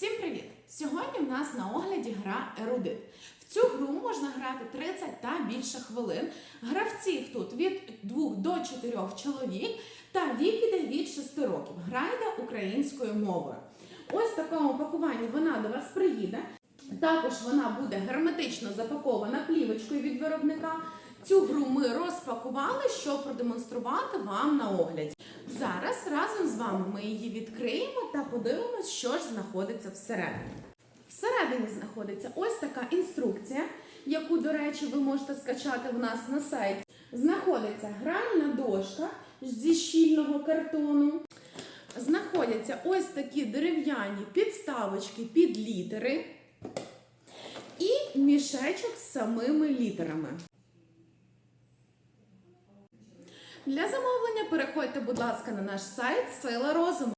Всім привіт! Сьогодні в нас на огляді гра Ерудит. В цю гру можна грати 30 та більше хвилин. Гравців тут від 2 до 4 чоловік та вік іде від 6 років. Гра йде українською мовою. Ось в такому пакуванні вона до вас приїде. Також вона буде герметично запакована плівочкою від виробника. Цю гру ми розпакували, щоб продемонструвати вам на огляді. Зараз разом з вами ми її відкриємо та подивимось, що ж знаходиться всередині. Всередині знаходиться ось така інструкція, яку, до речі, ви можете скачати в нас на сайті. Знаходиться гральна дошка зі щільного картону. Знаходяться ось такі дерев'яні підставочки під літери і мішечок з самими літерами. Для замовлення переходьте, будь ласка, на наш сайт Сила розуму.